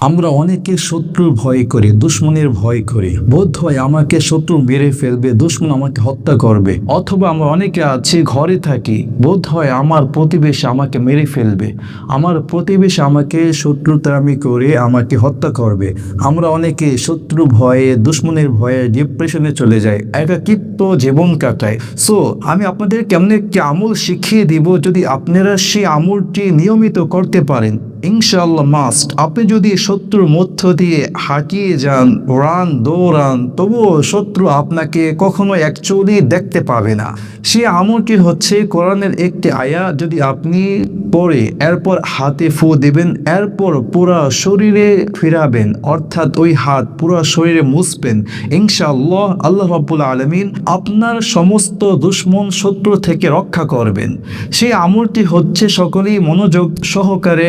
আমরা অনেকে শত্রুর ভয় করি, দুশ্মনের ভয় করি। বোধ হয় আমাকে শত্রু মেরে ফেলবে, দুশ্মন আমাকে হত্যা করবে। অথবা আমরা অনেকে আছি, ঘরে থাকি, বোধ হয় আমার প্রতিবেশী আমাকে মেরে ফেলবে। আমার প্রতিবেশী আমাকে শত্রুতামি করে আমাকে হত্যা করবে। আমরা অনেকে শত্রু ভয়ে, দুশ্মনের ভয়ে ডিপ্রেশনে চলে যাই। একাকিত্ব জীবন কাটায় সো আমি আপনাদের কেমন একটি আমল শিখিয়ে দিব, যদি আপনারা সেই আমলটি নিয়মিত করতে পারেন। ইনশাল্লাহ মাস্ট আপনি যদি শত্রুর মধ্য দিয়ে হাঁটিয়ে যান, রান, দৌড়ান, তবুও শত্রু আপনাকে কখনো অ্যাকচুয়ালি দেখতে পাবে না। সেই আমলটি হচ্ছে কোরআনের একটি আয়া, যদি আপনি পরে এরপর হাতে ফু দিবেন, এরপর পুরা শরীরে ফিরাবেন, অর্থাৎ ওই হাত পুরা শরীরে মুছবেন, ইনশাআল্লাহ আল্লাহ রাব্বুল আলমিন আপনার সমস্ত দুশ্মন শত্রু থেকে রক্ষা করবেন। সেই আমলটি হচ্ছে সকলেই মনোযোগ সহকারে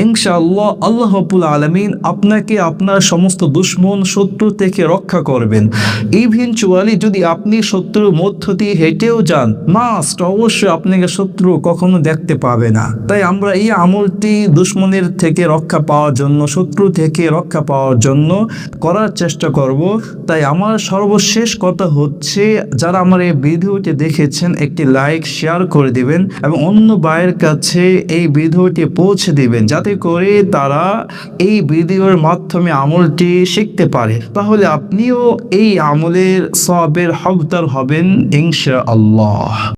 ইনশাআল্লাহ আল্লাহ রাব্বুল আলমিন আপনাকে আপনার সমস্ত দুশ্মন, শত্রু থেকে রক্ষা করবেন। ইভেনচুয়ালি যদি আপনি শত্রুর মধ্য দিয়ে হেঁটেও যান মাস্ট অবশ্যই আপনাকে শত্রু কখনো দেখতে পাবে না। তাই আমরা এই আমলটি দুশ্মনের থেকে রক্ষা পাওয়ার জন্য, শত্রু থেকে রক্ষা পাওয়ার জন্য করার চেষ্টা করব। তাই আমার সর্বশেষ কথা হচ্ছে, যারা আমার এই ভিডিওটি দেখেছেন, একটি লাইক শেয়ার করে দিবেন এবং অন্য ভাইয়ের কাছে এই ভিডিওটি পৌঁছে দিবেন। যাতে করে তারা এই ভিডিওর মাধ্যমে আমলটি শিখতে পারে। তাহলে আপনিও এই আমলের সবের হকদার হবেন ইনশা আল্লাহ